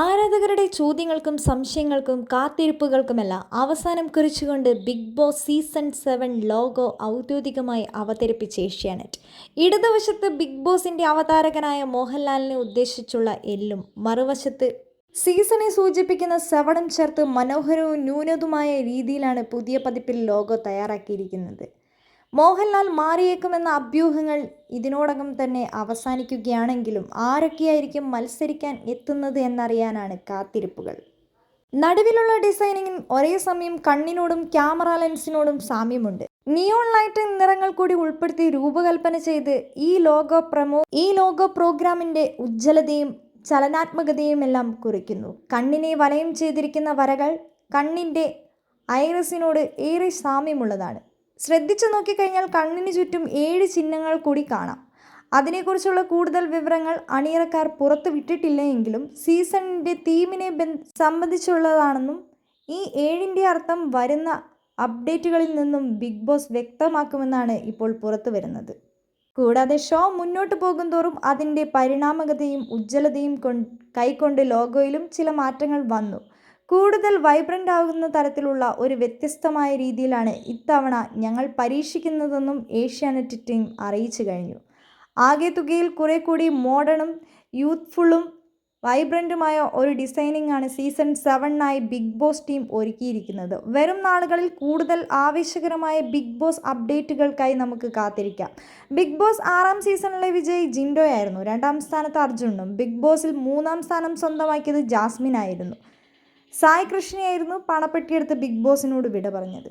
ആരാധകരുടെ ചോദ്യങ്ങൾക്കും സംശയങ്ങൾക്കും കാത്തിരിപ്പുകൾക്കുമെല്ലാം അവസാനം കുറിച്ചുകൊണ്ട് big boss season seven logo ഔദ്യോഗികമായി അവതരിപ്പിച്ച ഏഷ്യാനെറ്റ്. ഇടതുവശത്ത് ബിഗ് ബോസിന്റെ അവതാരകനായ മോഹൻലാലിനെ ഉദ്ദേശിച്ചുള്ള എല്ലും മറുവശത്ത് സീസണെ സൂചിപ്പിക്കുന്ന സവണം ചേർത്ത് മനോഹരവും ന്യൂനതുമായ രീതിയിലാണ് പുതിയ പതിപ്പിൽ ലോഗോ തയ്യാറാക്കിയിരിക്കുന്നത്. മോഹൻലാൽ മാറിയേക്കുമെന്ന അഭ്യൂഹങ്ങൾ ഇതിനോടകം തന്നെ അവസാനിക്കുകയാണെങ്കിലും ആരൊക്കെയായിരിക്കും മത്സരിക്കാൻ എത്തുന്നത് എന്നറിയാനാണ് കാത്തിരിപ്പുകൾ. നടുവിലുള്ള ഡിസൈനിങ്ങിൽ ഒരേ സമയം കണ്ണിനോടും ക്യാമറ ലെൻസിനോടും സാമ്യമുണ്ട്. നിയോൺ ലൈറ്റ് നിറങ്ങൾ കൂടി ഉൾപ്പെടുത്തി രൂപകൽപ്പന ചെയ്ത് ഈ ലോഗോ പ്രമോ ഈ ലോഗോ പ്രോഗ്രാമിന്റെ ഉജ്ജ്വലതയും ചലനാത്മകതയും എല്ലാം കുറിക്കുന്നു. കണ്ണിനെ വലയം ചെയ്തിരിക്കുന്ന വരകൾ കണ്ണിന്റെ ഐറിസിനോട് ഏറെ സാമ്യമുള്ളതാണ്. ശ്രദ്ധിച്ചു നോക്കിക്കഴിഞ്ഞാൽ കണ്ണിന് ചുറ്റും ഏഴ് ചിഹ്നങ്ങൾ കൂടി കാണാം. അതിനെക്കുറിച്ചുള്ള കൂടുതൽ വിവരങ്ങൾ അണിയറക്കാർ പുറത്തു വിട്ടിട്ടില്ല എങ്കിലും സീസണിന്റെ തീമിനെ സംബന്ധിച്ചുള്ളതാണെന്നും ഈ ഏഴിന്റെ അർത്ഥം വരുന്ന അപ്ഡേറ്റുകളിൽ നിന്നും ബിഗ് ബോസ് വ്യക്തമാക്കുമെന്നാണ് ഇപ്പോൾ പുറത്തു വരുന്നത്. കൂടാതെ ഷോ മുന്നോട്ട് പോകുന്തോറും അതിന്റെ പരിണാമകതയും ഉജ്ജ്വലതയും കൈക്കൊണ്ട് ലോഗോയിലും ചില മാറ്റങ്ങൾ വന്നു. കൂടുതൽ വൈബ്രന്റ് ആകുന്ന തരത്തിലുള്ള ഒരു വ്യത്യസ്തമായ രീതിയിലാണ് ഇത്തവണ ഞങ്ങൾ പരീക്ഷിക്കുന്നതെന്നും ഏഷ്യാനെറ്റ് ടീം അറിയിച്ചു കഴിഞ്ഞു. ആകെ തുകയിൽ കുറെ കൂടി മോഡേണും യൂത്ത്ഫുള്ളും വൈബ്രന്റുമായ ഒരു ഡിസൈനിങ് ആണ് സീസൺ സെവനായി ബിഗ് ബോസ് ടീം ഒരുക്കിയിരിക്കുന്നത്. വരും നാളുകളിൽ കൂടുതൽ ആവേശകരമായ ബിഗ് ബോസ് അപ്ഡേറ്റുകൾക്കായി നമുക്ക് കാത്തിരിക്കാം. ബിഗ് ബോസ് ആറാം സീസണിലെ വിജയി ജിൻഡോയായിരുന്നു. രണ്ടാം സ്ഥാനത്ത് അർജുനും ബിഗ് ബോസിൽ മൂന്നാം സ്ഥാനം സ്വന്തമാക്കിയത് ജാസ്മിൻ ആയിരുന്നു സായ് കൃഷ്ണയായിരുന്നു പണപ്പെട്ടിയെടുത്ത് ബിഗ് ബോസിനോട് വിട പറഞ്ഞത്.